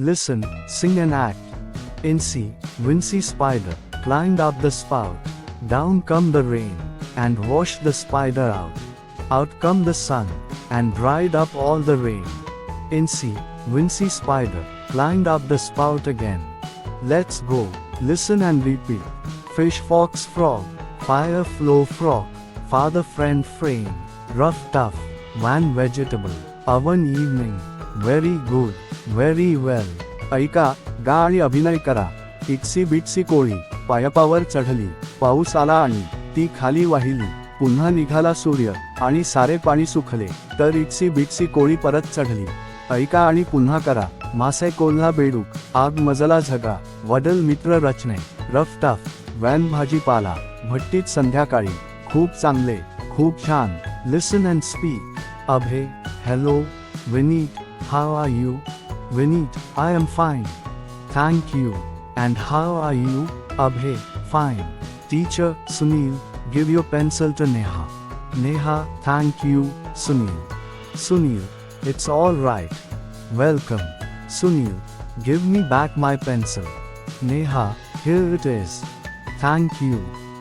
Listen, sing and act. Incy, Wincy spider, climbed up the spout. Down come the rain, and washed the spider out. Out come the sun, and dried up all the rain. Incy, Wincy spider, climbed up the spout again. Let's go, listen and repeat. Fish, fox, frog, fire, flow, frog, father, friend, frame, rough, tough, one vegetable, oven, evening, very good, very well ऐका गा आणि अभिनय करा. इटसी बिटसी कोळी पायपावर चढली. पाऊस आला आणि ती खाली वाहिली. पुन्हा निघाला सूर्य आणि सारे पाणी सुखले. तर इटसी बिटसी कोळी परत चढली. ऐका आणि पुन्हा करा. मासे कोल्हा बेडूक आग मजला झगा. वडल मित्र रचने. Rough tough. वॅन भाजीपाला भट्टीत संध्याकाळी. खूप चांगले. खूप छान. Listen and speak Abhay hello Vineet how are you Vineet I am fine thank you and how are you Abhay fine teacher Sunil give your pencil to Neha Neha thank you Sunil Sunil it's all right welcome Sunil give me back my pencil Neha here it is thank you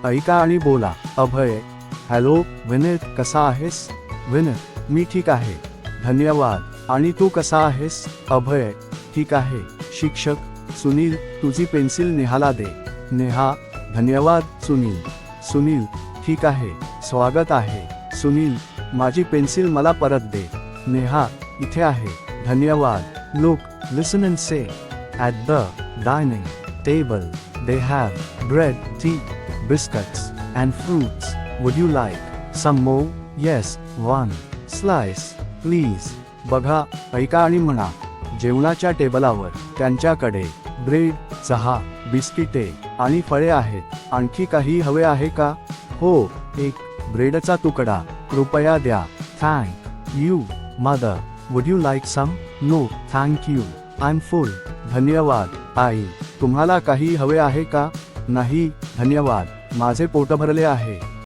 ऐका आणि बोला अभय hello Vineet कसा आहेस विनीत मी ठीक आहे धन्यवाद आणि तू कसा आहेस? अभय ठीक आहे. शिक्षक सुनील तुझी पेन्सिल नेहाला दे. नेहा धन्यवाद सुनील. सुनील ठीक आहे. स्वागत आहे. सुनील माझी पेन्सिल मला परत दे. नेहा इथे आहे. धन्यवाद. Look listen and say at the dining table they have bread tea biscuits and fruits would you like some more yes one slice please बघा ऐका आणि म्हणा. जेवणाच्या टेबलावर त्यांच्याकडे ब्रेड चहा बिस्किटे आणि फळे आहेत. आणखी काही हवे आहे का? हो एक ब्रेडचा तुकडा. कृपया द्या. Thank you mother would you like some no thank you I am full धन्यवाद. आई तुम्हाला काही हवे आहे का? नाही धन्यवाद. माझे पोट भरले आहे.